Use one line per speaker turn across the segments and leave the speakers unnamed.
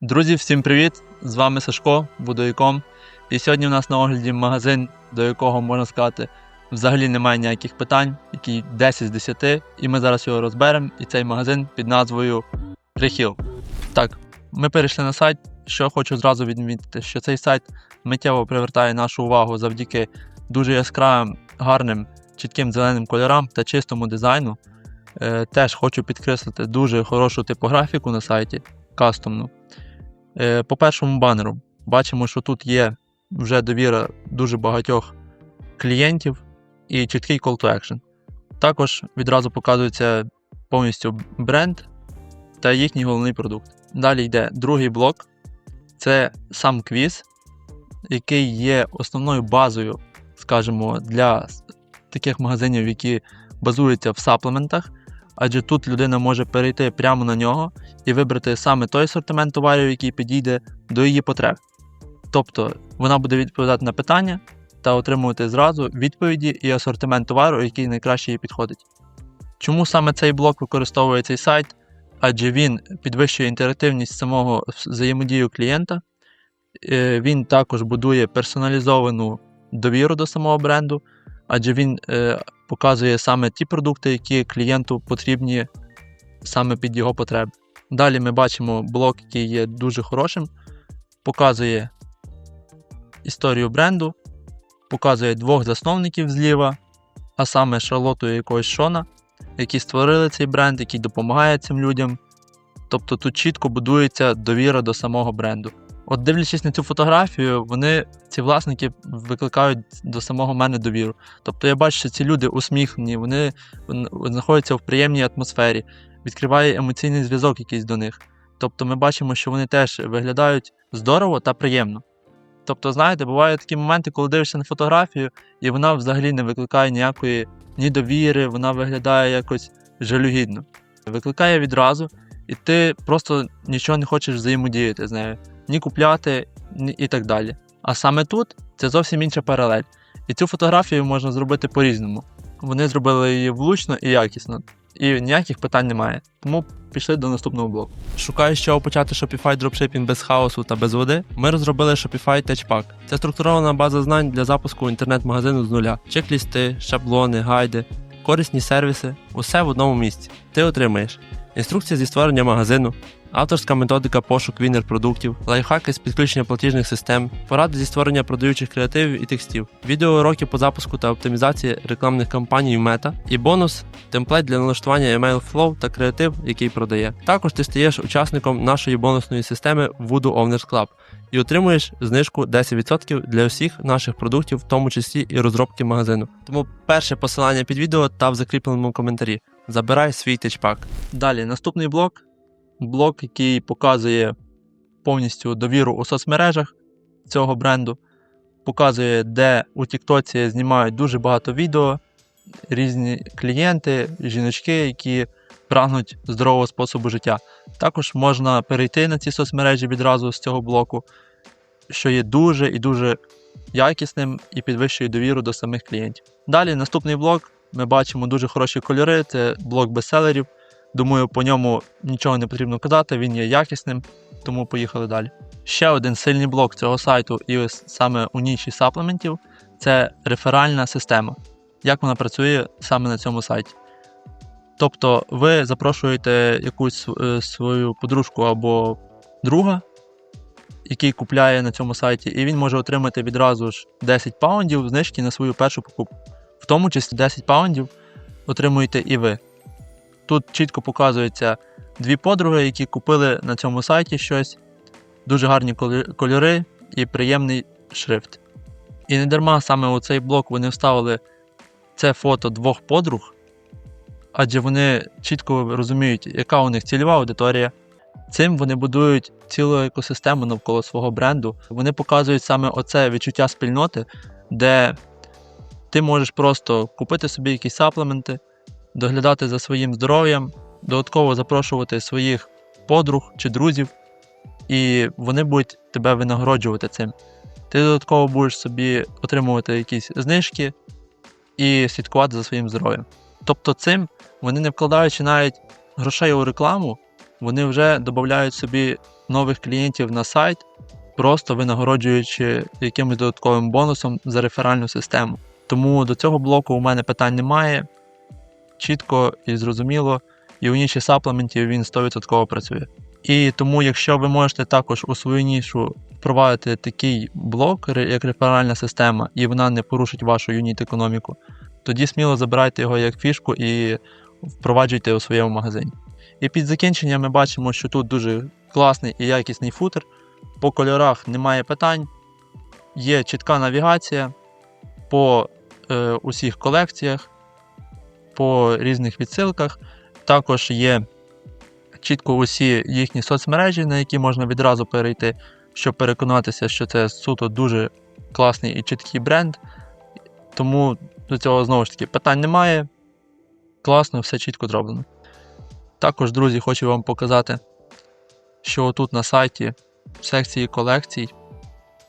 Друзі, всім привіт! З вами Сашко, Будояком. І сьогодні у нас на огляді магазин, до якого можна сказати, взагалі немає ніяких питань, який 10 з 10, і ми зараз його розберемо. І цей магазин під назвою Прихіл. Так, ми перейшли на сайт. Що хочу зразу відмітити, що цей сайт миттєво привертає нашу увагу завдяки дуже яскравим, гарним, чітким зеленим кольорам та чистому дизайну. Е, теж хочу підкреслити дуже хорошу типографіку на сайті, кастомну. Е, По першому банеру бачимо, що тут є вже довіра дуже багатьох клієнтів і чіткий call to action. Також відразу показується повністю бренд та їхній головний продукт. Далі йде другий блок це сам квіз, який є основною базою, скажімо, для таких магазинів, які базуються в саплементах, адже тут людина може перейти прямо на нього і вибрати саме той асортимент товарів, який підійде до її потреб. Тобто вона буде відповідати на питання та отримувати зразу відповіді і асортимент товару, який найкраще їй підходить. Чому саме цей блок використовує цей сайт? Адже він підвищує інтерактивність самого взаємодію клієнта, Е, він також будує персоналізовану довіру до самого бренду, адже він е, показує саме ті продукти, які клієнту потрібні саме під його потреби. Далі ми бачимо блок, який є дуже хорошим, показує історію бренду, показує двох засновників зліва, а саме Шарлоту і якогось Шона, які створили цей бренд, який допомагає цим людям. Тобто тут чітко будується довіра до самого бренду. От дивлячись на цю фотографію, вони, ці власники, викликають до самого мене довіру. Тобто я бачу, що ці люди усміхнені, вони знаходяться в приємній атмосфері, відкриває емоційний зв'язок якийсь до них. Тобто ми бачимо, що вони теж виглядають здорово та приємно. Тобто, знаєте, бувають такі моменти, коли дивишся на фотографію, і вона взагалі не викликає ніякої ні довіри, вона виглядає якось жалюгідно. Викликає відразу, і ти просто нічого не хочеш взаємодіяти з нею, ні купляти, ні і так далі. А саме тут це зовсім інша паралель. І цю фотографію можна зробити по-різному. Вони зробили її влучно і якісно, і ніяких питань немає. Тому пішли до наступного блоку. Шукаєш, з чого почати Shopify дропшипінг без хаосу та без води? Ми розробили Shopify TouchPack. Це структурована база знань для запуску інтернет-магазину з нуля. Чек-лісти, шаблони, гайди, корисні сервіси усе в одному місці. Ти отримаєш інструкція зі створення магазину, авторська методика пошук вінер продуктів, лайфхаки з підключення платіжних систем, поради зі створення продаючих креативів і текстів, відеоуроки по запуску та оптимізації рекламних кампаній в Meta і бонус темплейт для налаштування email flow та креатив, який продає. Також ти стаєш учасником нашої бонусної системи Voodoo Owners Club і отримуєш знижку 10% для усіх наших продуктів, в тому числі і розробки магазину. Тому перше посилання під відео та в закріпленому коментарі. Забирай свій течпак. Далі наступний блок блок, який показує повністю довіру у соцмережах цього бренду. Показує, де у Тіктоці знімають дуже багато відео, різні клієнти, жіночки, які прагнуть здорового способу життя. Також можна перейти на ці соцмережі відразу з цього блоку, що є дуже і дуже якісним і підвищує довіру до самих клієнтів. Далі наступний блок. Ми бачимо дуже хороші кольори, це блок бестселерів. Думаю, по ньому нічого не потрібно казати, він є якісним, тому поїхали далі. Ще один сильний блок цього сайту, і ось саме у ніші саплементів це реферальна система. Як вона працює саме на цьому сайті? Тобто ви запрошуєте якусь е, свою подружку або друга, який купляє на цьому сайті, і він може отримати відразу ж 10 паундів знижки на свою першу покупку. В тому числі 10 паундів отримуєте і ви. Тут чітко показуються дві подруги, які купили на цьому сайті щось, дуже гарні кольори і приємний шрифт. І не дарма саме у цей блок вони вставили це фото двох подруг, адже вони чітко розуміють, яка у них цільова аудиторія. Цим вони будують цілу екосистему навколо свого бренду. Вони показують саме оце відчуття спільноти, де ти можеш просто купити собі якісь саплементи, доглядати за своїм здоров'ям, додатково запрошувати своїх подруг чи друзів, і вони будуть тебе винагороджувати цим. Ти додатково будеш собі отримувати якісь знижки і слідкувати за своїм здоров'ям. Тобто цим вони не вкладаючи навіть грошей у рекламу, вони вже додають собі нових клієнтів на сайт, просто винагороджуючи якимось додатковим бонусом за реферальну систему. Тому до цього блоку у мене питань немає. Чітко і зрозуміло, і у ніші саплементів він 100% працює. І тому, якщо ви можете також у свою нішу впровадити такий блок, як реферальна система, і вона не порушить вашу юніт економіку, тоді сміло забирайте його як фішку і впроваджуйте у своєму магазині. І під закінчення ми бачимо, що тут дуже класний і якісний футер. По кольорах немає питань, є чітка навігація по е, усіх колекціях, по різних відсилках. Також є чітко усі їхні соцмережі, на які можна відразу перейти, щоб переконатися, що це суто дуже класний і чіткий бренд. Тому до цього знову ж таки питань немає. Класно, все чітко зроблено. Також, друзі, хочу вам показати, що тут на сайті в секції колекцій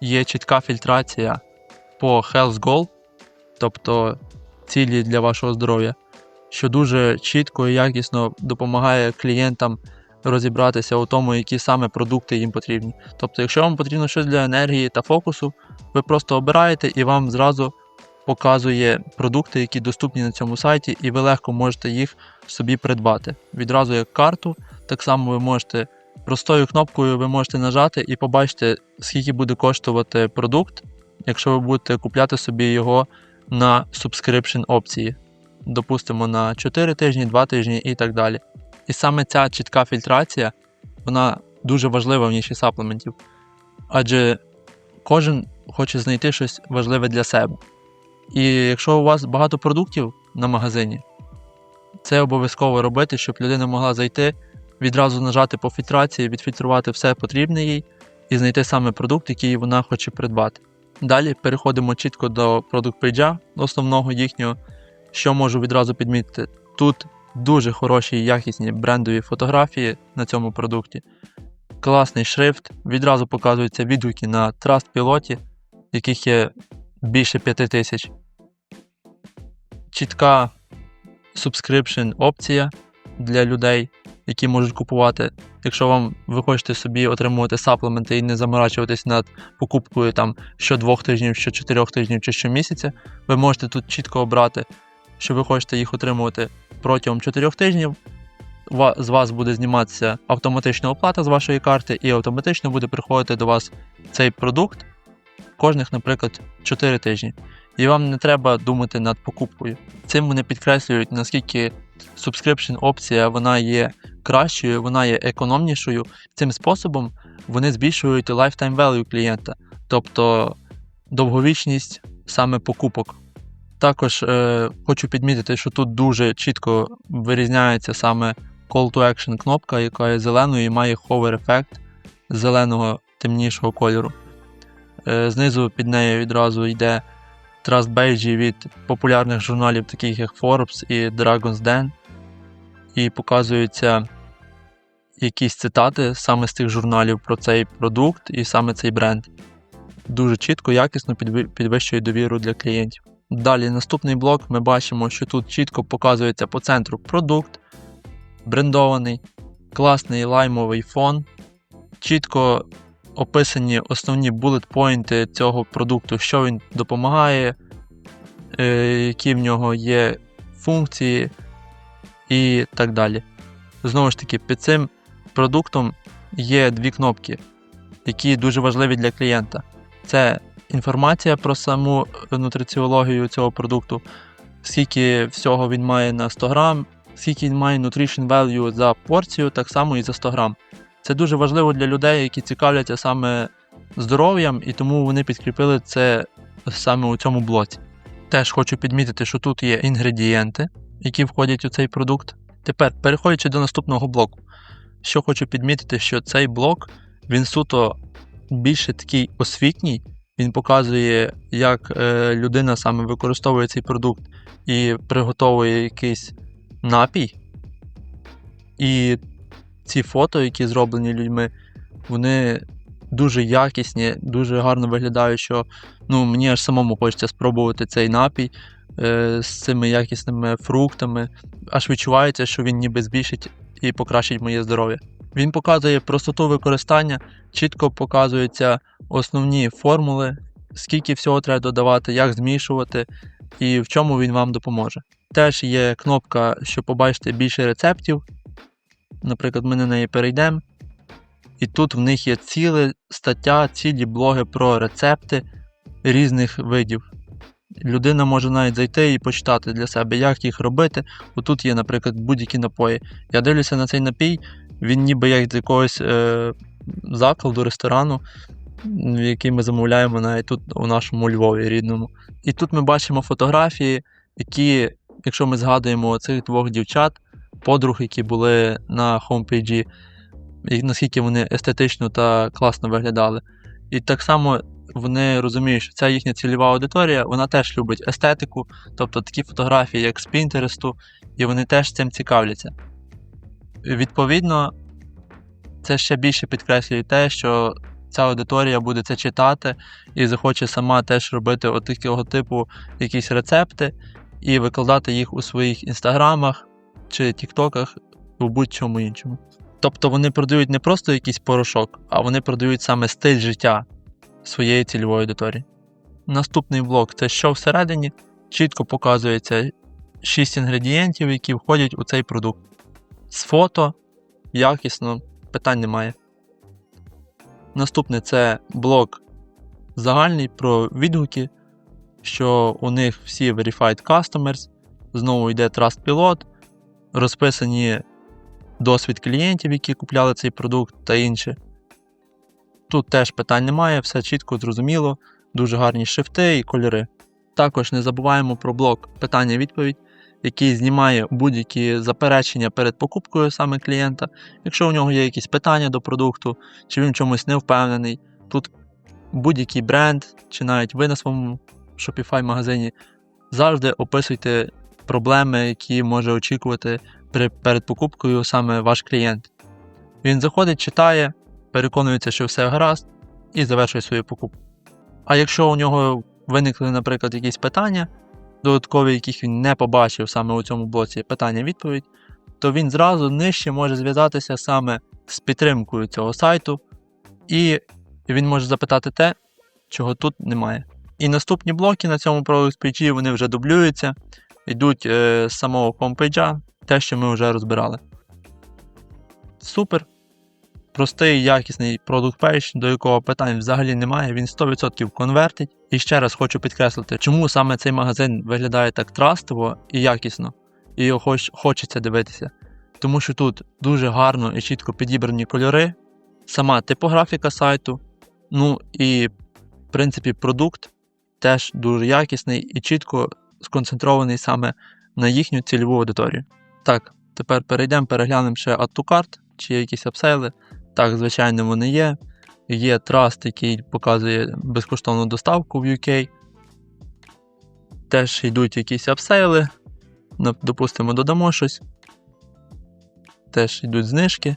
є чітка фільтрація по Health Goal, тобто цілі для вашого здоров'я, що дуже чітко і якісно допомагає клієнтам розібратися у тому, які саме продукти їм потрібні. Тобто, якщо вам потрібно щось для енергії та фокусу, ви просто обираєте і вам зразу показує продукти, які доступні на цьому сайті, і ви легко можете їх собі придбати. Відразу як карту, так само ви можете простою кнопкою ви можете нажати і побачите, скільки буде коштувати продукт, якщо ви будете купляти собі його на subscription опції, допустимо, на 4 тижні, 2 тижні і так далі. І саме ця чітка фільтрація, вона дуже важлива в ніші саплементів. Адже кожен хоче знайти щось важливе для себе. І якщо у вас багато продуктів на магазині, це обов'язково робити, щоб людина могла зайти, відразу нажати по фільтрації, відфільтрувати все потрібне їй і знайти саме продукт, який вона хоче придбати. Далі переходимо чітко до продукт пейджа, основного їхнього, що можу відразу підмітити. Тут дуже хороші і якісні брендові фотографії на цьому продукті. Класний шрифт, відразу показуються відгуки на Trust Pilot, яких є більше 5 тисяч. Чітка subscription опція для людей, які можуть купувати. Якщо вам ви хочете собі отримувати саплементи і не заморачуватись над покупкою там що двох тижнів, що чотирьох тижнів чи щомісяця, ви можете тут чітко обрати, що ви хочете їх отримувати протягом 4 тижнів. З вас буде зніматися автоматична оплата з вашої карти, і автоматично буде приходити до вас цей продукт кожних, наприклад, 4 тижні. І вам не треба думати над покупкою. Цим вони підкреслюють, наскільки subscription опція вона є кращою, вона є економнішою. Цим способом вони збільшують lifetime value клієнта, тобто довговічність саме покупок. Також е, хочу підмітити, що тут дуже чітко вирізняється саме Call to Action кнопка, яка є зеленою і має hover ефект зеленого темнішого кольору. Е, знизу під нею відразу йде Trust бейджі від популярних журналів, таких як Forbes і Dragon's Den, і показуються якісь цитати саме з цих журналів про цей продукт і саме цей бренд. Дуже чітко, якісно підви- підвищує довіру для клієнтів. Далі наступний блок ми бачимо, що тут чітко показується по центру продукт, брендований, класний лаймовий фон, чітко описані основні булет-поінти цього продукту, що він допомагає, е, які в нього є функції і так далі. Знову ж таки, під цим продуктом є дві кнопки, які дуже важливі для клієнта. Це інформація про саму нутриціологію цього продукту, скільки всього він має на 100 грам, скільки він має nutrition value за порцію, так само і за 100 грам. Це дуже важливо для людей, які цікавляться саме здоров'ям, і тому вони підкріпили це саме у цьому блоці. Теж хочу підмітити, що тут є інгредієнти, які входять у цей продукт. Тепер, переходячи до наступного блоку, що хочу підмітити, що цей блок він суто більше такий освітній, він показує, як е, людина саме використовує цей продукт і приготовує якийсь напій. І ці фото, які зроблені людьми, вони дуже якісні, дуже гарно виглядають, що ну, мені аж самому хочеться спробувати цей напій з цими якісними фруктами. Аж відчувається, що він ніби збільшить і покращить моє здоров'я. Він показує простоту використання, чітко показуються основні формули, скільки всього треба додавати, як змішувати і в чому він вам допоможе. Теж є кнопка, щоб побачити більше рецептів. Наприклад, ми на неї перейдемо. І тут в них є ціла стаття, цілі блоги про рецепти різних видів. Людина може навіть зайти і почитати для себе, як їх робити. Отут є, наприклад, будь-які напої. Я дивлюся на цей напій, він ніби як з якогось е, закладу, ресторану, який ми замовляємо навіть тут у нашому Львові рідному. І тут ми бачимо фотографії, які, якщо ми згадуємо цих двох дівчат, подруг, які були на хомпейджі, і наскільки вони естетично та класно виглядали. І так само вони розуміють, що ця їхня цільова аудиторія, вона теж любить естетику, тобто такі фотографії, як з Пінтересту, і вони теж цим цікавляться. Відповідно, це ще більше підкреслює те, що ця аудиторія буде це читати і захоче сама теж робити от такого типу якісь рецепти і викладати їх у своїх інстаграмах чи тіктоках, у будь-чому іншому. Тобто вони продають не просто якийсь порошок, а вони продають саме стиль життя своєї цільової аудиторії. Наступний блок це що всередині, чітко показується 6 інгредієнтів, які входять у цей продукт. З фото, якісно, питань немає. Наступне це блок загальний про відгуки, що у них всі Verified Customers, знову йде Trust Pilot, розписані досвід клієнтів, які купляли цей продукт та інше. Тут теж питань немає, все чітко зрозуміло, дуже гарні шрифти і кольори. Також не забуваємо про блок питання-відповідь, який знімає будь-які заперечення перед покупкою саме клієнта. Якщо у нього є якісь питання до продукту, чи він чомусь не впевнений, тут будь-який бренд, чи навіть ви на своєму Shopify магазині завжди описуйте проблеми, які може очікувати перед покупкою саме ваш клієнт. Він заходить, читає, переконується, що все гаразд, і завершує свою покупку. А якщо у нього виникли, наприклад, якісь питання, додаткові, яких він не побачив саме у цьому блоці питання-відповідь, то він зразу нижче може зв'язатися саме з підтримкою цього сайту, і він може запитати те, чого тут немає. І наступні блоки на цьому Page вони вже дублюються, йдуть е, з самого хомпейджа, те, що ми вже розбирали. Супер. Простий, якісний Product Page, до якого питань взагалі немає, він 100% конвертить. І ще раз хочу підкреслити, чому саме цей магазин виглядає так трастово і якісно, і його хоч, хочеться дивитися. Тому що тут дуже гарно і чітко підібрані кольори, сама типографіка сайту, ну і, в принципі, продукт теж дуже якісний і чітко сконцентрований саме на їхню цільову аудиторію. Так, тепер перейдемо, переглянемо ще Add to Cart, чи якісь апсейли. Так, звичайно, вони є. Є Trust, який показує безкоштовну доставку в UK. Теж йдуть якісь апсейли. Допустимо, додамо щось. Теж йдуть знижки.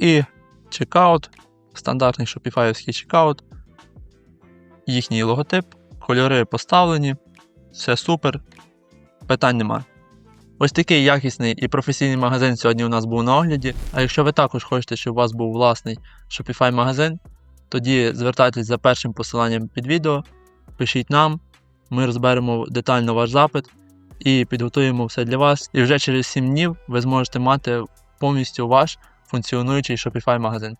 І чекаут, стандартний шопіфаївський чекаут. Їхній логотип, кольори поставлені, все супер. Питань немає. Ось такий якісний і професійний магазин сьогодні у нас був на огляді. А якщо ви також хочете, щоб у вас був власний Shopify магазин, тоді звертайтесь за першим посиланням під відео, пишіть нам, ми розберемо детально ваш запит і підготуємо все для вас. І вже через 7 днів ви зможете мати повністю ваш функціонуючий Shopify магазин.